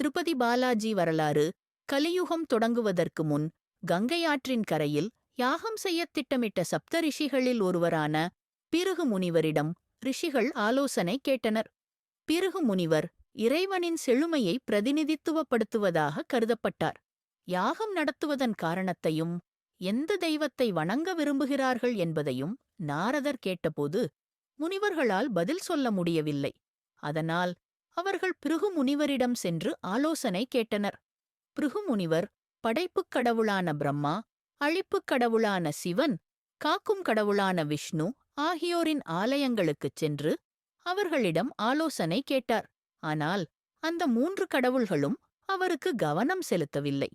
திருப்பதி பாலாஜி வரலாறு கலியுகம் தொடங்குவதற்கு முன் கங்கை ஆற்றின் கரையில் யாகம் செய்யத் திட்டமிட்ட சப்த ரிஷிகளில் ஒருவரான பிருகு முனிவரிடம் ரிஷிகள் ஆலோசனை கேட்டனர். பிருகு முனிவர் இறைவனின் செழுமையை பிரதிநிதித்துவப்படுத்துவதாக கருதப்பட்டார். யாகம் நடத்துவதன் காரணத்தையும் எந்த தெய்வத்தை வணங்க விரும்புகிறார்கள் என்பதையும் நாரதர் கேட்டபோது முனிவர்களால் பதில் சொல்ல முடியவில்லை. அதனால் அவர்கள் பிருகு முனிவரிடம் சென்று ஆலோசனை கேட்டனர். பிருகு முனிவர் படைப்புக் கடவுளான பிரம்மா அழிப்புக் கடவுளான சிவன் காக்கும் கடவுளான விஷ்ணு ஆகியோரின் ஆலயங்களுக்குச் சென்று அவர்களிடம் ஆலோசனை கேட்டார். ஆனால் அந்த மூன்று கடவுள்களும் அவருக்கு கவனம் செலுத்தவில்லை.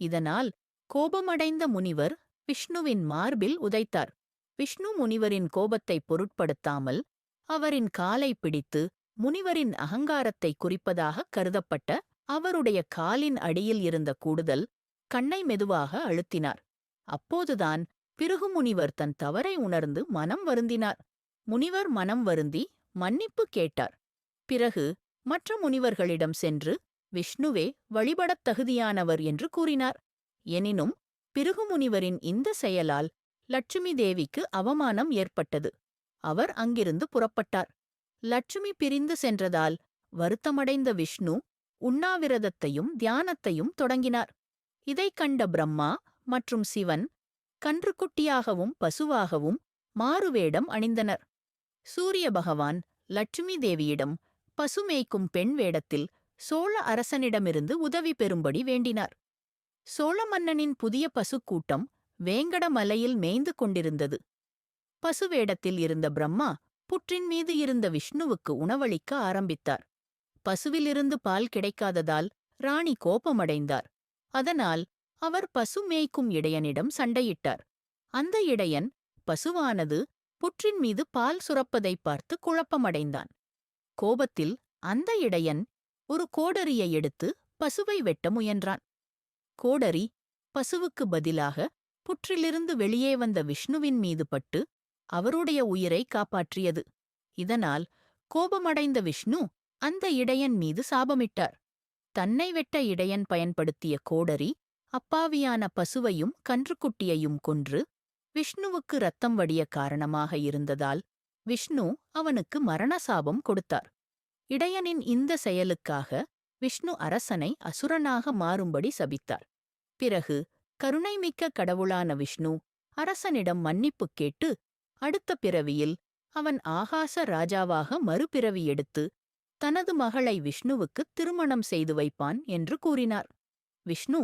இதனால் கோபமடைந்த முனிவர் விஷ்ணுவின் மார்பில் உதைத்தார். விஷ்ணு முனிவரின் கோபத்தை பொருட்படுத்தாமல் அவரின் காலை பிடித்து முனிவரின் அகங்காரத்தை குறிப்பதாகக் கருதப்பட்ட அவருடைய காலின் அடியில் இருந்த கூடுதல் கண்ணை மெதுவாக அழுத்தினார். அப்போதுதான் பிருகு முனிவர் தன் தவறை உணர்ந்து மனம் வருந்தினார். முனிவர் மனம் வருந்தி மன்னிப்பு கேட்டார். பிறகு மற்ற முனிவர்களிடம் சென்று விஷ்ணுவே வழிபடத் தகுதியானவர் என்று கூறினார். எனினும் பிருகு முனிவரின் இந்த செயலால் லட்சுமி தேவிக்கு அவமானம் ஏற்பட்டது. அவர் அங்கிருந்து புறப்பட்டார். லட்சுமி பிரிந்து சென்றதால் வருத்தமடைந்த விஷ்ணு உண்ணாவிரதத்தையும் தியானத்தையும் தொடங்கினார். இதைக் கண்ட பிரம்மா மற்றும் சிவன் கன்றுக்குட்டியாகவும் பசுவாகவும் மாறுவேடம் அணிந்தனர். சூரிய பகவான் லட்சுமி தேவியிடம் பசுமேய்க்கும் பெண் வேடத்தில் சோழ அரசனிடமிருந்து உதவி பெறும்படி வேண்டினார். சோழ மன்னனின் புதிய பசுக்கூட்டம் வேங்கட மலையில் மேய்ந்து கொண்டிருந்தது. பசுவேடத்தில் இருந்த பிரம்மா புற்றின் மீது இருந்த விஷ்ணுவுக்கு உணவளிக்க ஆரம்பித்தார். பசுவிலிருந்து பால் கிடைக்காததால் ராணி கோபமடைந்தார். அதனால் அவர் பசு மேய்க்கும் இடையனிடம் சண்டையிட்டார். அந்த இடையன் பசுவானது புற்றின் மீது பால் சுரப்பதைப் பார்த்து குழப்பமடைந்தான். கோபத்தில் அந்த இடையன் ஒரு கோடரியை எடுத்து பசுவை வெட்ட முயன்றான். கோடரி பசுவுக்கு பதிலாக புற்றிலிருந்து வெளியே வந்த விஷ்ணுவின் மீது பட்டு அவருடைய உயிரை காப்பாற்றியது. இதனால் கோபமடைந்த விஷ்ணு அந்த இடையன் மீது சாபமிட்டார். தன்னை வெட்ட இடையன் பயன்படுத்திய கோடரி அப்பாவியான பசுவையும் கன்றுக்குட்டியையும் கொன்று விஷ்ணுவுக்கு ரத்தம் வடிய காரணமாக இருந்ததால் விஷ்ணு அவனுக்கு மரண சாபம் கொடுத்தார். இடையனின் இந்த செயலுக்காக விஷ்ணு அரசனை அசுரனாக மாறும்படி சபித்தார். பிறகு கருணைமிக்க கடவுளான விஷ்ணு அரசனிடம் மன்னிப்புக் கேட்டு அடுத்த பிறவியில் அவன் ஆகாச ராஜாவாக மறுபிறவி எடுத்து தனது மகளை விஷ்ணுவுக்கு திருமணம் செய்து வைப்பான் என்று கூறினார். விஷ்ணு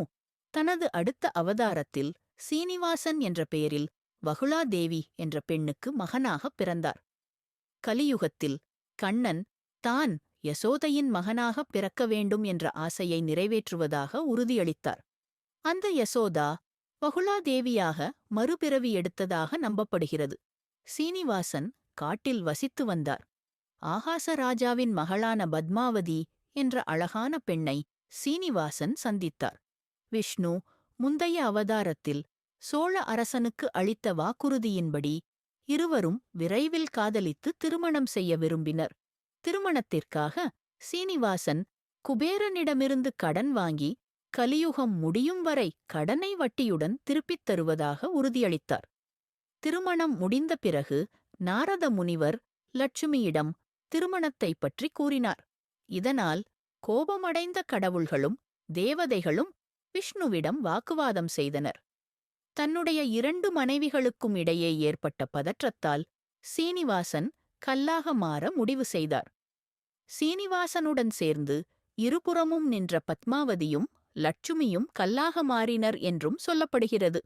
தனது அடுத்த அவதாரத்தில் சீனிவாசன் என்ற பெயரில் வகுலாதேவி என்ற பெண்ணுக்கு மகனாகப் பிறந்தார். கலியுகத்தில் கண்ணன் தான் யசோதையின் மகனாகப் பிறக்க வேண்டும் என்ற ஆசையை நிறைவேற்றுவதாக உறுதியளித்தார். அந்த யசோதா வகுலாதேவியாக மறுபிறவி எடுத்ததாக நம்பப்படுகிறது. சீனிவாசன் காட்டில் வசித்து வந்தார். ஆகாச ராஜாவின் மகளான பத்மாவதி என்ற அழகான பெண்ணை சீனிவாசன் சந்தித்தார். விஷ்ணு முந்தைய அவதாரத்தில் சோழ அரசனுக்கு அளித்த வாக்குறுதியின்படி இருவரும் விரைவில் காதலித்து திருமணம் செய்ய விரும்பினர். திருமணத்திற்காக சீனிவாசன் குபேரனிடமிருந்து கடன் வாங்கி கலியுகம் முடியும் வரை கடனை வட்டியுடன் திருப்பித் தருவதாக உறுதியளித்தார். திருமணம் முடிந்த பிறகு நாரத முனிவர் லட்சுமியிடம் திருமணத்தைப் பற்றி கூறினார். இதனால் கோபமடைந்த கடவுள்களும் தேவதைகளும் விஷ்ணுவிடம் வாக்குவாதம் செய்தனர். தன்னுடைய இரண்டு மனைவிகளுக்கும் இடையே ஏற்பட்ட பதற்றத்தால் சீனிவாசன் கல்லாக மாற முடிவு செய்தார். சீனிவாசனுடன் சேர்ந்து இருபுறமும் நின்ற பத்மாவதியும் லட்சுமியும் கல்லாக மாறினர் என்றும் சொல்லப்படுகிறது.